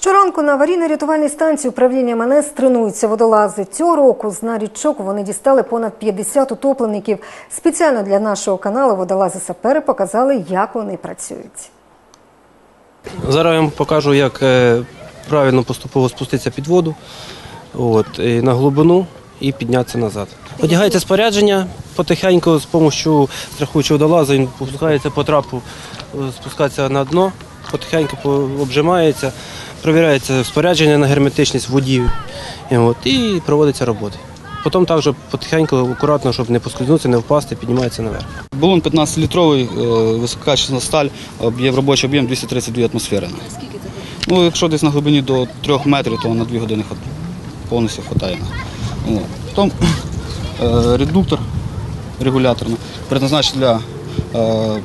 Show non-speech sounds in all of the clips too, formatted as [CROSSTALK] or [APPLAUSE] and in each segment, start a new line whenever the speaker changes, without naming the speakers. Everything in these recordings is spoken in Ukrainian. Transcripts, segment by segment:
Щоранку на аварійно-рятувальній станції управління МНС тренуються водолази. Цього року з дна річок вони дістали понад 50 утопленників. Спеціально для нашого каналу водолази-сапери показали, як вони працюють.
Зараз я вам покажу, як е, правильно поступово спуститися під воду от, на глибину і піднятися назад. Одягається спорядження потихеньку з допомогою страхуючого водолаза, він пускається по трапу, е, спускається на дно, потихеньку обжимається, провіряється спорядження на герметичність в і, от, і проводиться роботи. Потім також потихеньку, акуратно, щоб не поскользнутися, не впасти, піднімається наверх.
Балон 15-літровий, е, висококачественна сталь, об'єм- робочий об'єм 232 атмосфери. Скільки це? Ну, якщо десь на глибині до 3 метрів, то на 2 години повністю вистачає. Потім е, редуктор регуляторний, предназначений для е,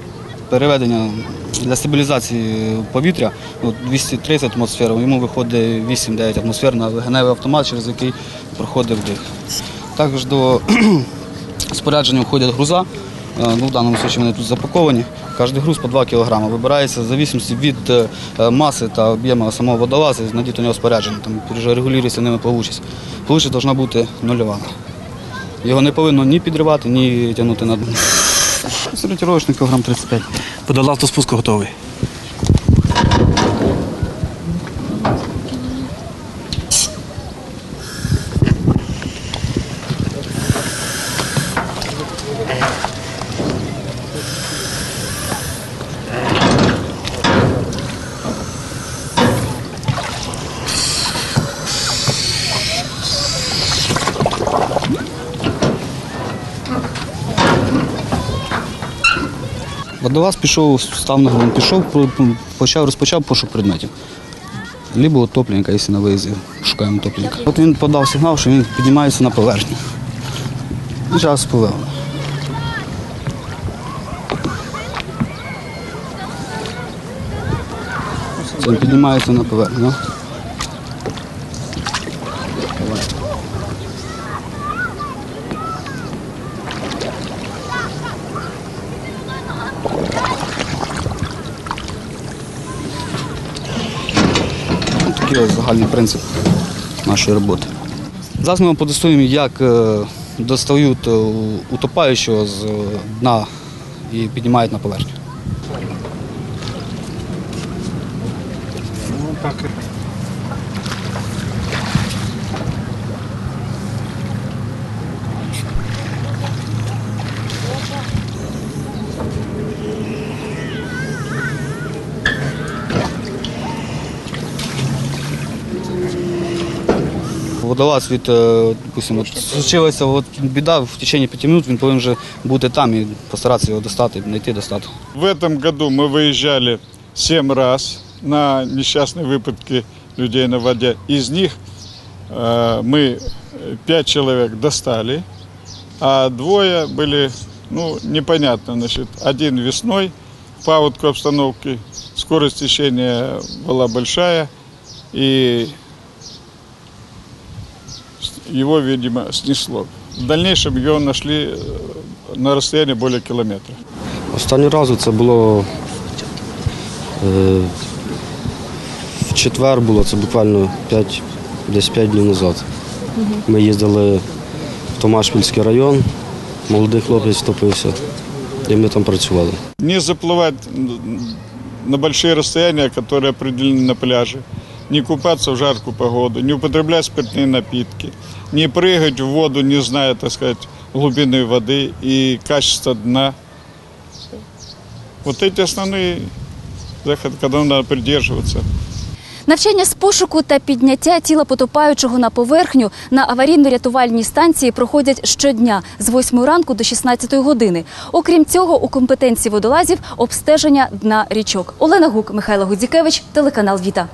переведення для стабілізації повітря от 230 атмосфер, йому виходить 8-9 атмосфер на легеневий автомат, через який проходить вдих. Також до [CLEARS THROAT] спорядження входять груза. Е, Ну, в даному випадку вони тут запаковані. Кожен груз по 2 кг. Вибирається в залежності від е, маси та об'єму самого водолаза, надіти у нього спорядження. Там регулюється ними плавучість. Плавучість повинна бути нульова. Його не повинно ні підривати, ні тягнути на дно. Сортировочний кілограм 35.
Водолаз до спуску готовий.
Водолаз пішов, став на голову, пішов, почав, розпочав пошук предметів. Либо утопленника, якщо на виїзді шукаємо утопленника. От він подав сигнал, що він піднімається на поверхню. І зараз спливав. Він піднімається на поверхню. Такий ось загальний принцип нашої роботи. Зараз ми вам продемонструємо, як е, достають е, утопаючого з е, дна і піднімають на поверхню. Водолаз від, е, допустимо, от случилася от біда в течение п'яти минут, він повинен вже бути там і постаратися його достати, знайти, достати.
В этом году мы выезжали семь раз на несчастные выпадки людей на воде. Из них э, мы э, пять человек достали, а двое были, ну, непонятно, значит, один весной, в паводку обстановки, скорость течения была большая, и его, видимо, снесло. В дальнейшем его нашли э, на расстоянии более километра.
Останній раз це було е, в четвер було, це буквально 5, десь 5 днів назад. Ми їздили в Томашпільський район, молодий хлопець втопився, і ми там працювали.
не заплывать на большие расстояния, которые определены на пляже, не купаться в жаркую погоду, не употреблять спиртные напитки, не прыгать в воду, не зная, так сказать, глубины воды и качества дна. Вот эти основные заходы, когда надо придерживаться.
Навчання з пошуку та підняття тіла потопаючого на поверхню на аварійно-рятувальній станції проходять щодня з 8 ранку до 16 години. Окрім цього, у компетенції водолазів обстеження дна річок. Олена Гук, Михайло Гудзікевич, телеканал Віта.